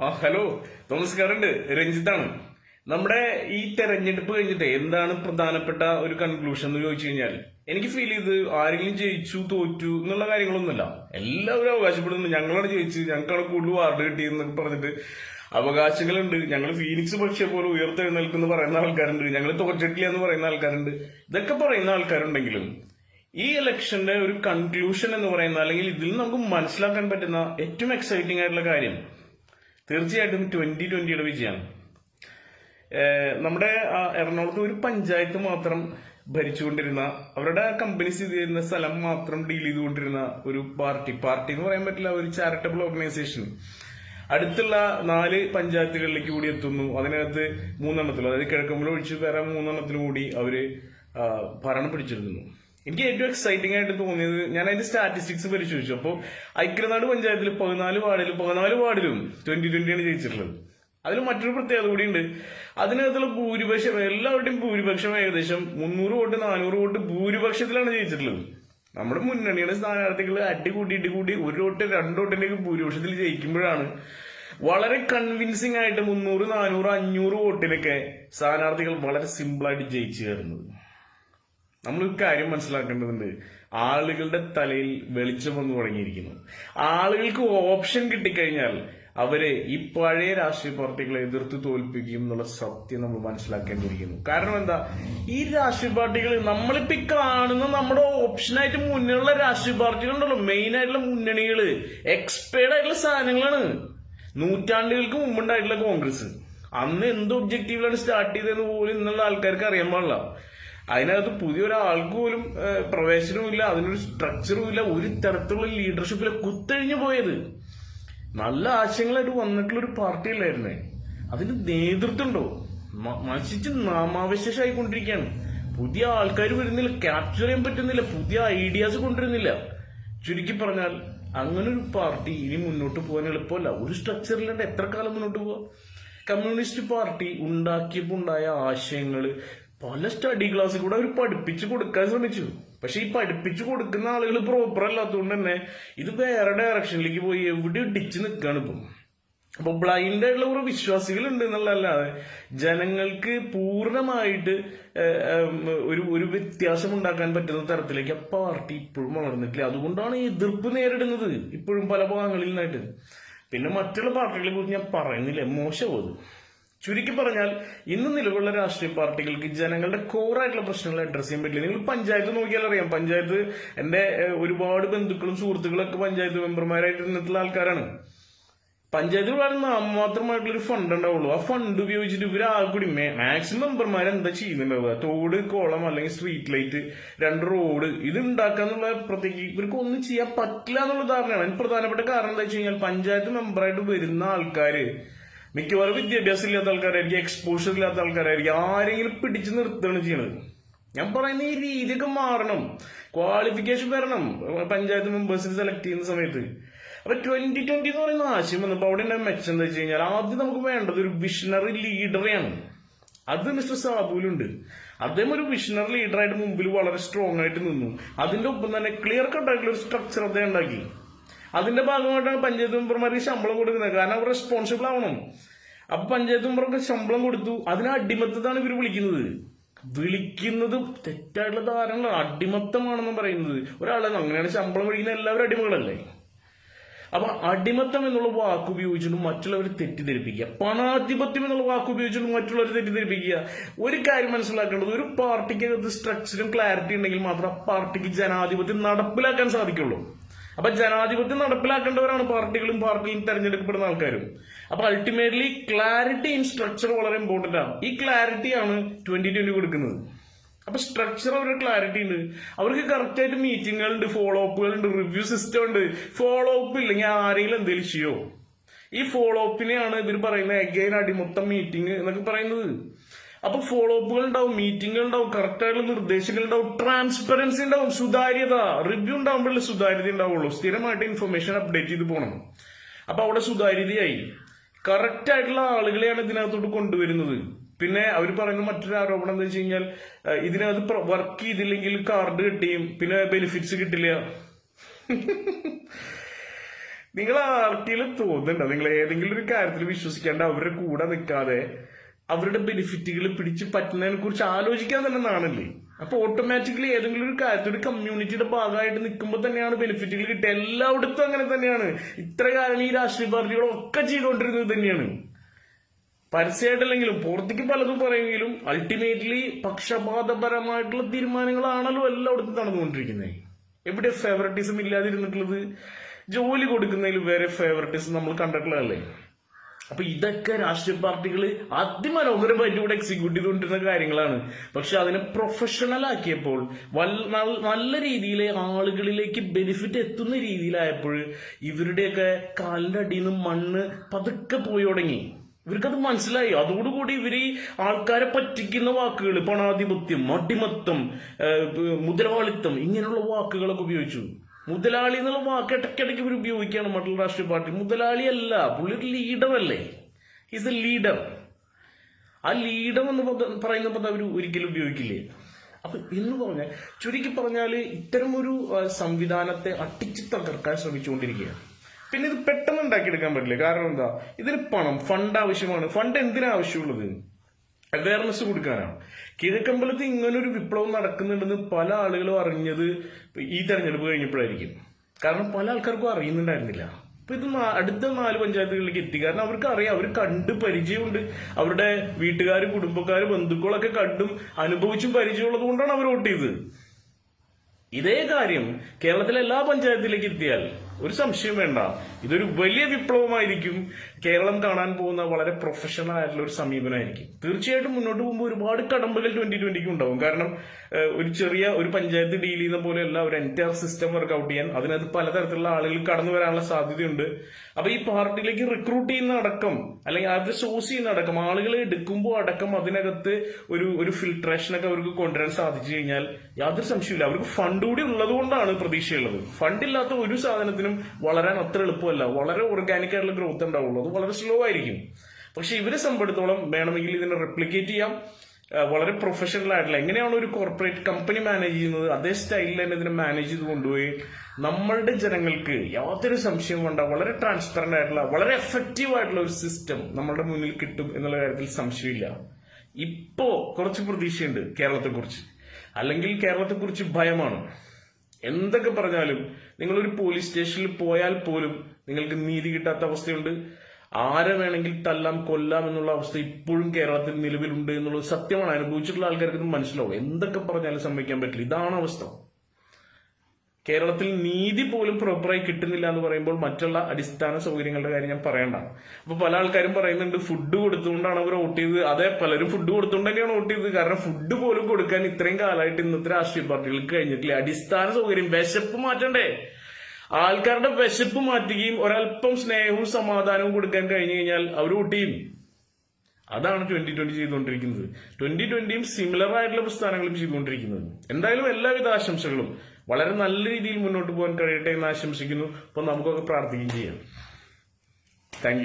ആ ഹലോ. നമസ്കാരമുണ്ട്. രഞ്ജിത്താണ്. നമ്മുടെ ഈ തെരഞ്ഞെടുപ്പ് കഴിഞ്ഞിട്ട് എന്താണ് പ്രധാനപ്പെട്ട ഒരു കൺക്ലൂഷൻ എന്ന് ചോദിച്ചു കഴിഞ്ഞാൽ എനിക്ക് ഫീൽ ചെയ്ത് ആരെങ്കിലും ജയിച്ചു തോറ്റു എന്നുള്ള കാര്യങ്ങളൊന്നുമില്ല. എല്ലാവരും അവകാശപ്പെടുന്നു ഞങ്ങളാണ് ജയിച്ച് ഞങ്ങൾക്കാണ് കൂടുതൽ വാർഡ് കിട്ടിയെന്നൊക്കെ പറഞ്ഞിട്ട് അവകാശങ്ങളുണ്ട്. ഞങ്ങൾ ഫീനിക്സ് പക്ഷെ പോലെ ഉയർത്തെഴുന്നേൽക്കുന്നു പറയുന്ന ആൾക്കാരുണ്ട്. ഞങ്ങൾ തോറ്റിട്ടില്ല എന്ന് പറയുന്ന ആൾക്കാരുണ്ട്. ഇതൊക്കെ പറയുന്ന ആൾക്കാരുണ്ടെങ്കിലും ഈ ഇലക്ഷന്റെ ഒരു കൺക്ലൂഷൻ എന്ന് പറയുന്ന അല്ലെങ്കിൽ ഇതിൽ നമുക്ക് മനസ്സിലാക്കാൻ പറ്റുന്ന ഏറ്റവും എക്സൈറ്റിംഗ് ആയിട്ടുള്ള കാര്യം തീർച്ചയായിട്ടും ട്വന്റി ട്വന്റിയുടെ വിജയമാണ്. നമ്മുടെ എറണാകുളത്ത് ഒരു പഞ്ചായത്ത് മാത്രം ഭരിച്ചുകൊണ്ടിരുന്ന അവരുടെ കമ്പനി സ്ഥിതി ചെയ്യുന്ന സ്ഥലം മാത്രം ഡീൽ ചെയ്തുകൊണ്ടിരുന്ന ഒരു പാർട്ടി. പാർട്ടി എന്ന് പറയാൻ പറ്റില്ല ഒരു ചാരിറ്റബിൾ ഓർഗനൈസേഷൻ അടുത്തുള്ള നാല് പഞ്ചായത്തുകളിലേക്ക് കൂടി എത്തുന്നു. അതിനകത്ത് മൂന്നെണ്ണത്തിൽ അതായത് കിഴക്കമ്പലം ഒഴിച്ച് വേറെ മൂന്നെണ്ണത്തിൽ കൂടി അവർ ഭരണം പിടിച്ചെടുക്കുന്നു. എനിക്ക് ഏറ്റവും എക്സൈറ്റിംഗ് ആയിട്ട് തോന്നിയത് ഞാൻ അതിന്റെ സ്റ്റാറ്റിസ്റ്റിക്സ് പരിശോധിച്ചു. അപ്പോൾ ഐക്യനാട് പഞ്ചായത്തിൽ പതിനാല് വാർഡിലും പതിനാല് വാർഡിലും ട്വന്റി ആണ് ജയിച്ചിട്ടുള്ളത്. അതിൽ മറ്റൊരു പ്രത്യേകത കൂടിയുണ്ട്. അതിനകത്തുള്ള ഭൂരിപക്ഷം എല്ലാവരുടെയും ഭൂരിപക്ഷം ഏകദേശം മുന്നൂറ് വോട്ട് നാനൂറ് വോട്ട് ഭൂരിപക്ഷത്തിലാണ് ജയിച്ചിട്ടുള്ളത്. നമ്മുടെ മുന്നണിയുടെ സ്ഥാനാർത്ഥികൾ അടി കൂടി ഇടി കൂടി ഒരു വോട്ട് രണ്ട് വോട്ടിലേക്ക് ഭൂരിപക്ഷത്തിൽ ജയിക്കുമ്പോഴാണ് വളരെ കൺവിൻസിംഗ് ആയിട്ട് മുന്നൂറ് നാനൂറ് അഞ്ഞൂറ് വോട്ടിലൊക്കെ സ്ഥാനാർത്ഥികൾ വളരെ സിമ്പിളായിട്ട് ജയിച്ചു കയറുന്നത്. നമ്മളൊരു കാര്യം മനസ്സിലാക്കേണ്ടതുണ്ട്. ആളുകളുടെ തലയിൽ വെളിച്ചം വന്നു തുടങ്ങിയിരിക്കുന്നു. ആളുകൾക്ക് ഓപ്ഷൻ കിട്ടിക്കഴിഞ്ഞാൽ അവരെ ഈ പഴയ രാഷ്ട്രീയ പാർട്ടികളെ എതിർത്ത് തോൽപ്പിക്കും എന്നുള്ള സത്യം നമ്മൾ മനസ്സിലാക്കേണ്ടിയിരിക്കുന്നു. കാരണം എന്താ? ഈ രാഷ്ട്രീയ പാർട്ടികൾ നമ്മളിപ്പോ കാണുന്ന നമ്മുടെ ഓപ്ഷനായിട്ട് മുന്നിലുള്ള രാഷ്ട്രീയ പാർട്ടികളുണ്ടല്ലോ മെയിൻ ആയിട്ടുള്ള മുന്നണികൾ. എക്സ്പേർഡ് ആയിട്ടുള്ള സാധനങ്ങളാണ്. നൂറ്റാണ്ടുകൾക്ക് മുമ്പുണ്ടായിട്ടുള്ള കോൺഗ്രസ്. അന്ന് എന്ത് ഒബ്ജക്റ്റീവിലാണ് സ്റ്റാർട്ട് ചെയ്തതെന്ന് പോലും ഇന്നുള്ള ആൾക്കാർക്ക് അറിയാൻ പാടില്ല. അതിനകത്ത് പുതിയൊരാൾക്ക് പോലും പ്രവേശനവും ഇല്ല അതിനൊരു സ്ട്രക്ചറും ഇല്ല ഒരു തരത്തിലുള്ള ലീഡർഷിപ്പിലെ കുത്തഴിഞ്ഞു പോയത്. നല്ല ആശയങ്ങളായിട്ട് വന്നിട്ടുള്ള ഒരു പാർട്ടി അല്ലായിരുന്നേ അതിന് നേതൃത്വം ഉണ്ടോ നശിച്ച് നാമാവശേഷമായിക്കൊണ്ടിരിക്കുകയാണ് പുതിയ ആൾക്കാർ വരുന്നില്ല ക്യാപ്ചർ ചെയ്യാൻ പറ്റുന്നില്ല പുതിയ ഐഡിയാസ് കൊണ്ടുവരുന്നില്ല. ചുരുക്കി പറഞ്ഞാൽ അങ്ങനെ ഒരു പാർട്ടി ഇനി മുന്നോട്ട് പോകാൻ എളുപ്പമല്ല. ഒരു സ്ട്രക്ചറില്ലാണ്ട് എത്ര കാലം മുന്നോട്ട് പോവാ? കമ്മ്യൂണിസ്റ്റ് പാർട്ടി ഉണ്ടാക്കിയപ്പോൾ ഉണ്ടായ ആശയങ്ങൾ പല സ്റ്റഡി ക്ലാസ്സിൽ കൂടെ അവർ പഠിപ്പിച്ചു കൊടുക്കാൻ ശ്രമിച്ചു. പക്ഷെ ഈ പഠിപ്പിച്ചു കൊടുക്കുന്ന ആളുകൾ പ്രോപ്പർ അല്ലാത്തതുകൊണ്ട് തന്നെ ഇത് വേറെ ഡയറക്ഷനിലേക്ക് പോയി എവിടെ ഇടിച്ച് നിൽക്കുകയാണ് ഇപ്പം. അപ്പൊ ബ്ലൈൻഡ് ആയിട്ടുള്ള കുറെ വിശ്വാസികളുണ്ട് എന്നുള്ളതല്ലാതെ ജനങ്ങൾക്ക് പൂർണമായിട്ട് ഒരു ഒരു വ്യത്യാസം ഉണ്ടാക്കാൻ പറ്റുന്ന തരത്തിലേക്ക് ആ പാർട്ടി ഇപ്പോഴും വളർന്നിട്ടില്ല. അതുകൊണ്ടാണ് എതിർപ്പ് നേരിടുന്നത് ഇപ്പോഴും പല ഭാഗങ്ങളിൽ നിന്നായിട്ട്. പിന്നെ മറ്റുള്ള പാർട്ടികളെ കുറിച്ച് ഞാൻ പറയുന്നില്ല. മോശമാവും ചുരുക്കി പറഞ്ഞാൽ ഇന്ന് നിലവിലുള്ള രാഷ്ട്രീയ പാർട്ടികൾക്ക് ജനങ്ങളുടെ കോറായിട്ടുള്ള പ്രശ്നങ്ങൾ അഡ്രസ് ചെയ്യാൻ പറ്റില്ല. നിങ്ങൾ പഞ്ചായത്ത് നോക്കിയാൽ അറിയാം. പഞ്ചായത്ത് എന്റെ ഒരുപാട് ബന്ധുക്കളും സുഹൃത്തുക്കളും ഒക്കെ പഞ്ചായത്ത് മെമ്പർമാരായിട്ട് ഇരുന്നിട്ടുള്ള ആൾക്കാരാണ്. പഞ്ചായത്തിൽ വളരെ നാമമാത്രമായിട്ടുള്ള ഒരു ഫണ്ട് ഉണ്ടാവുള്ളൂ. ആ ഫണ്ട് ഉപയോഗിച്ചിട്ട് ഇവർ ആ കൂടി മാക്സിമം മെമ്പർമാർ എന്താ ചെയ്യുന്നുണ്ടാവുക തോട് കോളം അല്ലെങ്കിൽ സ്ട്രീറ്റ് ലൈറ്റ് രണ്ട് റോഡ് ഇത് ഉണ്ടാക്കാന്നുള്ള പ്രത്യേകിച്ച് ഇവർക്ക് ഒന്നും ചെയ്യാൻ പറ്റില്ല എന്നുള്ള ധാരണയാണ്. അതിന് പ്രധാനപ്പെട്ട കാരണം എന്താ വെച്ച് കഴിഞ്ഞാൽ പഞ്ചായത്ത് മെമ്പറായിട്ട് വരുന്ന ആൾക്കാര് മിക്കവാറും വിദ്യാഭ്യാസം ഇല്ലാത്ത ആൾക്കാരായിരിക്കും എക്സ്പോഷർ ഇല്ലാത്ത ആൾക്കാരായിരിക്കും. ആരെങ്കിലും പിടിച്ചു നിർത്തുകയാണ് ചെയ്യണത്. ഞാൻ പറയുന്ന ഈ രീതിയൊക്കെ മാറണം. ക്വാളിഫിക്കേഷൻ വരണം. പഞ്ചായത്ത് മെമ്പേഴ്സിനെ സെലക്ട് ചെയ്യുന്ന സമയത്ത്. അപ്പൊ ട്വന്റി ട്വന്റി എന്ന് പറയുന്ന ആശയം വന്നപ്പോ അവിടെ എന്റെ മെച്ചം എന്താ വെച്ച് കഴിഞ്ഞാൽ ആദ്യം നമുക്ക് വേണ്ടത് ഒരു വിഷണറി ലീഡറെയാണ് അത് മിസ്റ്റർ സാബുലുണ്ട് അദ്ദേഹം ഒരു വിഷണറി ലീഡറായിട്ട് മുമ്പിൽ വളരെ സ്ട്രോങ് ആയിട്ട് നിന്നു. അതിന്റെ ഒപ്പം തന്നെ ക്ലിയർ കട്ടായിട്ടുള്ള ഒരു സ്ട്രക്ചർ അദ്ദേഹം ഉണ്ടാക്കി. അതിന്റെ ഭാഗമായിട്ടാണ് പഞ്ചായത്ത് മെമ്പർമാർക്ക് ശമ്പളം കൊടുക്കുന്നത്. കാരണം അവർ റെസ്പോൺസിബിൾ ആവണം. അപ്പൊ പഞ്ചായത്ത് മെമ്പർക്ക് ശമ്പളം കൊടുത്തു. അതിന് അടിമത്തത്താണ് ഇവർ വിളിക്കുന്നത്. വിളിക്കുന്നത് തെറ്റായിട്ടുള്ള ധാരണ അടിമത്തമാണെന്ന് പറയുന്നത്. ഒരാളെ അങ്ങനെയാണ് ശമ്പളം വിളിക്കുന്ന എല്ലാവരും അടിമകളല്ലേ? അപ്പൊ അടിമത്തം എന്നുള്ള വാക്ക് ഉപയോഗിച്ചുകൊണ്ട് മറ്റുള്ളവരെ തെറ്റിദ്ധരിപ്പിക്കുക. പണാധിപത്യം എന്നുള്ള വാക്ക് ഉപയോഗിച്ചുകൊണ്ട് മറ്റുള്ളവരെ തെറ്റിദ്ധരിപ്പിക്കുക. ഒരു കാര്യം മനസ്സിലാക്കേണ്ടത് ഒരു പാർട്ടിക്കകത്ത് സ്ട്രക്ചറും ക്ലാരിറ്റി ഉണ്ടെങ്കിൽ മാത്രം ആ പാർട്ടിക്ക് ജനാധിപത്യം നടപ്പിലാക്കാൻ സാധിക്കുള്ളൂ. അപ്പൊ ജനാധിപത്യം നടപ്പിലാക്കേണ്ടവരാണ് പാർട്ടികളും പാർട്ടിയും തെരഞ്ഞെടുക്കപ്പെടുന്ന ആൾക്കാരും. അപ്പൊ അൾട്ടിമേറ്റ്ലി ക്ലാരിറ്റി ഇൻ സ്ട്രക്ചർ വളരെ ഇമ്പോർട്ടന്റ് ആണ്. ഈ ക്ലാരിറ്റി ആണ് ട്വന്റി ട്വന്റി കൊടുക്കുന്നത്. അപ്പൊ സ്ട്രക്ചർ അവരുടെ ക്ലാരിറ്റി ഉണ്ട്. അവർക്ക് കറക്റ്റ് ആയിട്ട് മീറ്റിങ്ങുകളുണ്ട് ഫോളോ അപ്പുകളുണ്ട് റിവ്യൂ സിസ്റ്റം ഉണ്ട്. ഫോളോ അപ്പ് ഇല്ലെങ്കിൽ ആരെങ്കിലും എന്തെങ്കിലും ചെയ്യോ? ഈ ഫോളോ അപ്പിനെയാണ് ഇവർ പറയുന്നത് അഗൈൻ അടിമൊത്തം മീറ്റിംഗ് എന്നൊക്കെ പറയുന്നത്. അപ്പൊ ഫോളോ അപ്പുകൾ ഉണ്ടാവും മീറ്റിംഗുകൾ ഉണ്ടാവും കറക്റ്റ് ആയിട്ടുള്ള നിർദ്ദേശങ്ങൾ ഉണ്ടാവും ട്രാൻസ്പെറൻസി ഉണ്ടാവും സുതാര്യത റിവ്യൂ ഉണ്ടാവുമ്പോഴേ സുതാര്യത ഉണ്ടാവുള്ളൂ. സ്ഥിരമായിട്ട് ഇൻഫർമേഷൻ അപ്ഡേറ്റ് ചെയ്ത് പോകണം അപ്പൊ അവിടെ സുതാര്യതയായി. കറക്റ്റ് ആയിട്ടുള്ള ആളുകളെയാണ് ഇതിനകത്തോട്ട് കൊണ്ടുവരുന്നത്. പിന്നെ അവർ പറയുന്ന മറ്റൊരു ആരോപണം എന്താ വെച്ച് കഴിഞ്ഞാൽ ഇതിനകത്ത് വർക്ക് ചെയ്തില്ലെങ്കിൽ കാർഡ് കിട്ടിയും പിന്നെ ബെനിഫിറ്റ്സ് കിട്ടില്ല. നിങ്ങൾ ആർക്കെങ്കിലും തോന്നുന്നുണ്ടോ? നിങ്ങൾ ഏതെങ്കിലും ഒരു കാര്യത്തിൽ വിശ്വസിക്കാണ്ട് അവരുടെ കൂടെ നിൽക്കാതെ അവരുടെ ബെനിഫിറ്റുകൾ പിടിച്ച് പറ്റുന്നതിനെ കുറിച്ച് ആലോചിക്കാൻ തന്നെ നാണല്ലേ? അപ്പൊ ഓട്ടോമാറ്റിക്കലി ഏതെങ്കിലും ഒരു കാര്യത്തിൽ കമ്മ്യൂണിറ്റിയുടെ ഭാഗമായിട്ട് നിൽക്കുമ്പോൾ തന്നെയാണ് ബെനിഫിറ്റുകൾ കിട്ടുക. എല്ലായിടത്തും അങ്ങനെ തന്നെയാണ്. ഇത്ര കാലം ഈ രാഷ്ട്രീയ പാർട്ടികളൊക്കെ ചെയ്തുകൊണ്ടിരുന്നത് തന്നെയാണ്. പരസ്യമായിട്ടല്ലെങ്കിലും പുറത്തേക്ക് പലതും പറയുമെങ്കിലും അൾട്ടിമേറ്റ്ലി പക്ഷപാതപരമായിട്ടുള്ള തീരുമാനങ്ങളാണല്ലോ എല്ലായിടത്തും നടന്നുകൊണ്ടിരിക്കുന്നത്. എവിടെ ഫേവറിറ്റിസം ഇല്ലാതിരുന്നിട്ടുള്ളത്? ജോലി കൊടുക്കുന്നതിൽ വേറെ ഫേവറിറ്റിസം നമ്മൾ കണ്ടിട്ടുള്ളതല്ലേ? അപ്പൊ ഇതൊക്കെ രാഷ്ട്രീയ പാർട്ടികൾ അതിമനോഹരമായിട്ട് ഇവിടെ എക്സിക്യൂട്ട് ചെയ്തുകൊണ്ടിരുന്ന കാര്യങ്ങളാണ്. പക്ഷെ അതിനെ പ്രൊഫഷണൽ ആക്കിയപ്പോൾ നല്ല രീതിയിൽ ആളുകളിലേക്ക് ബെനിഫിറ്റ് എത്തുന്ന രീതിയിലായപ്പോൾ ഇവരുടെയൊക്കെ കാലിന്റെ അടിയിൽ നിന്ന് മണ്ണ് പതുക്കെ പോയി തുടങ്ങി. ഇവർക്കത് മനസ്സിലായി. അതോടുകൂടി ഇവർ ഈ ആൾക്കാരെ പറ്റിക്കുന്ന വാക്കുകൾ പണാധിപത്യം അടിമത്തം മുതലാളിത്തം ഇങ്ങനെയുള്ള വാക്കുകളൊക്കെ ഉപയോഗിച്ചു. മുതലാളി എന്നുള്ള വാക്ക് ഇടയ്ക്കിടയ്ക്ക് ഇവർ ഉപയോഗിക്കുകയാണ് മറ്റുള്ള രാഷ്ട്രീയ പാർട്ടി. മുതലാളി അല്ല പുള്ളി ഒരു ലീഡർ അല്ലേ ഈസ് എ ലീഡർ ആ ലീഡർ എന്ന് പറയുന്ന പദം അവർ ഒരിക്കലും ഉപയോഗിക്കില്ലേ. അപ്പൊ എന്ന് പറഞ്ഞാൽ ചുരുക്കി പറഞ്ഞാൽ ഇത്തരം ഒരു ആ, സംവിധാനത്തെ അട്ടിച്ച് തകർക്കാൻ ശ്രമിച്ചുകൊണ്ടിരിക്കുകയാണ്. പിന്നെ ഇത് പെട്ടെന്ന് ഉണ്ടാക്കിയെടുക്കാൻ പറ്റില്ല? കാരണം എന്താ? ഇതിന് പണം ഫണ്ട് ആവശ്യമാണ്. ഫണ്ട് എന്തിനാ ആവശ്യമുള്ളത്? അവയർനെസ് കൊടുക്കാനാണ്. കിഴക്കമ്പലത്ത് ഇങ്ങനൊരു വിപ്ലവം നടക്കുന്നുണ്ടെന്ന് പല ആളുകളും അറിഞ്ഞത് ഈ തെരഞ്ഞെടുപ്പ് കഴിഞ്ഞപ്പോഴായിരിക്കും. കാരണം പല ആൾക്കാർക്കും അറിയുന്നുണ്ടായിരുന്നില്ല. അപ്പൊ ഇത് അടുത്ത നാല് പഞ്ചായത്തുകളിലേക്ക് എത്തി. കാരണം അവർക്ക് അറിയാം അവർ കണ്ട് പരിചയമുണ്ട്. അവരുടെ വീട്ടുകാർ കുടുംബക്കാർ ബന്ധുക്കളൊക്കെ കണ്ടും അനുഭവിച്ചും പരിചയമുള്ളത് കൊണ്ടാണ് അവർ വോട്ട് ചെയ്തത്. ഇതേ കാര്യം കേരളത്തിലെ എല്ലാ പഞ്ചായത്തിലേക്ക് എത്തിയാൽ ഒരു സംശയം വേണ്ട. ഇതൊരു വലിയ വിപ്ലവമായിരിക്കും. കേരളം കാണാൻ പോകുന്ന വളരെ പ്രൊഫഷണൽ ആയിട്ടുള്ള ഒരു സമീപനമായിരിക്കും. തീർച്ചയായിട്ടും മുന്നോട്ട് പോകുമ്പോൾ ഒരുപാട് കടമ്പകൾ ട്വന്റി ട്വന്റിക്ക് ഉണ്ടാവും. കാരണം ഒരു ചെറിയ ഒരു പഞ്ചായത്ത് ഡീൽ ചെയ്യുന്ന പോലെയല്ല ഒരു എന്റയർ സിസ്റ്റം വർക്ക്ഔട്ട് ചെയ്യാൻ. അതിനകത്ത് പലതരത്തിലുള്ള ആളുകൾ കടന്നു വരാനുള്ള സാധ്യതയുണ്ട്. അപ്പൊ ഈ പാർട്ടിയിലേക്ക് റിക്രൂട്ട് ചെയ്യുന്ന അടക്കം അല്ലെങ്കിൽ അവരുടെ സോഴ്സ് ചെയ്യുന്ന അടക്കം ആളുകളെ എടുക്കുമ്പോൾ അടക്കം അതിനകത്ത് ഒരു ഒരു ഫിൽട്രേഷനൊക്കെ അവർക്ക് കൊണ്ടുവരാൻ സാധിച്ചു കഴിഞ്ഞാൽ യാതൊരു സംശയമില്ല അവർക്ക് ഫണ്ട് കൂടി ഉള്ളത് കൊണ്ടാണ് പ്രതീക്ഷയുള്ളത് ഫണ്ടില്ലാത്ത ഒരു സാധനത്തിനും വളരാൻ അത്ര എളുപ്പമല്ല. വളരെ ഓർഗാനിക് ആയിട്ടുള്ള ഗ്രോത്ത് ഉണ്ടാവുള്ളൂ. അത് വളരെ സ്ലോ ആയിരിക്കും. പക്ഷെ ഇവരെ സംബന്ധിച്ചിടത്തോളം വേണമെങ്കിൽ ഇതിനെ റെപ്ലിക്കേറ്റ് ചെയ്യാം. വളരെ പ്രൊഫഷണൽ ആയിട്ടുള്ള എങ്ങനെയാണ് ഒരു കോർപ്പറേറ്റ് കമ്പനി മാനേജ് ചെയ്യുന്നത്? അതേ സ്റ്റൈലിൽ തന്നെ ഇതിനെ മാനേജ് ചെയ്ത് കൊണ്ടുപോയി. നമ്മളുടെ ജനങ്ങൾക്ക് യാതൊരു സംശയവും വേണ്ട വളരെ ട്രാൻസ്പെറന്റ് ആയിട്ടുള്ള വളരെ എഫക്റ്റീവ് ആയിട്ടുള്ള ഒരു സിസ്റ്റം നമ്മളുടെ മുന്നിൽ കിട്ടും എന്നുള്ള കാര്യത്തിൽ സംശയമില്ല. ഇപ്പോ കുറച്ച് പ്രതീക്ഷയുണ്ട് കേരളത്തെക്കുറിച്ച്. അല്ലെങ്കിൽ കേരളത്തെക്കുറിച്ച് ഭയമാണ്. എന്തൊക്കെ പറഞ്ഞാലും നിങ്ങളൊരു പോലീസ് സ്റ്റേഷനിൽ പോയാൽ പോലും നിങ്ങൾക്ക് നീതി കിട്ടാത്ത അവസ്ഥയുണ്ട്. ആരെ വേണമെങ്കിൽ തല്ലാം കൊല്ലാം എന്നുള്ള അവസ്ഥ ഇപ്പോഴും കേരളത്തിൽ നിലവിലുണ്ട് എന്നുള്ളത് സത്യമാണ്. അനുഭവിച്ചിട്ടുള്ള ആൾക്കാർക്ക് മനസ്സിലാവും എന്തൊക്കെ പറഞ്ഞാലും സംഭവിക്കാൻ പറ്റില്ല. ഇതാണ് അവസ്ഥ. കേരളത്തിൽ നീതി പോലും പ്രോപ്പറായി കിട്ടുന്നില്ല എന്ന് പറയുമ്പോൾ മറ്റുള്ള അടിസ്ഥാന സൗകര്യങ്ങളുടെ കാര്യം ഞാൻ പറയണ്ട. അപ്പൊ പല ആൾക്കാരും പറയുന്നുണ്ട് ഫുഡ് കൊടുത്തുകൊണ്ടാണ് അവർ വോട്ട് ചെയ്തത്. അതെ പലരും ഫുഡ് കൊടുത്തുകൊണ്ട് തന്നെയാണ് വോട്ട് ചെയ്തത്. കാരണം ഫുഡ് പോലും കൊടുക്കാൻ ഇത്രയും കാലമായിട്ട് ഇന്നത്തെ രാഷ്ട്രീയ പാർട്ടികൾക്ക് കഴിഞ്ഞിട്ടില്ല. അടിസ്ഥാന സൗകര്യം വിശപ്പ് മാറ്റണ്ടേ? ആൾക്കാരുടെ വിശപ്പ് മാറ്റുകയും ഒരല്പം സ്നേഹവും സമാധാനവും കൊടുക്കാൻ കഴിഞ്ഞു കഴിഞ്ഞാൽ അവർ വോട്ട് ചെയ്യും. അതാണ് ട്വന്റി ട്വന്റി ചെയ്തുകൊണ്ടിരിക്കുന്നത്. ട്വന്റി ട്വന്റിയും സിമിലർ ആയിട്ടുള്ള പ്രസ്ഥാനങ്ങളും ചെയ്തുകൊണ്ടിരിക്കുന്നത്. എന്തായാലും എല്ലാവിധ ആശംസകളും. വളരെ നല്ല രീതിയിൽ മുന്നോട്ട് പോകാൻ കഴിയട്ടെ എന്ന് ആശംസിക്കുന്നു. അപ്പൊ നമുക്കൊക്കെ പ്രാർത്ഥിക്കുകയും ചെയ്യാം. താങ്ക്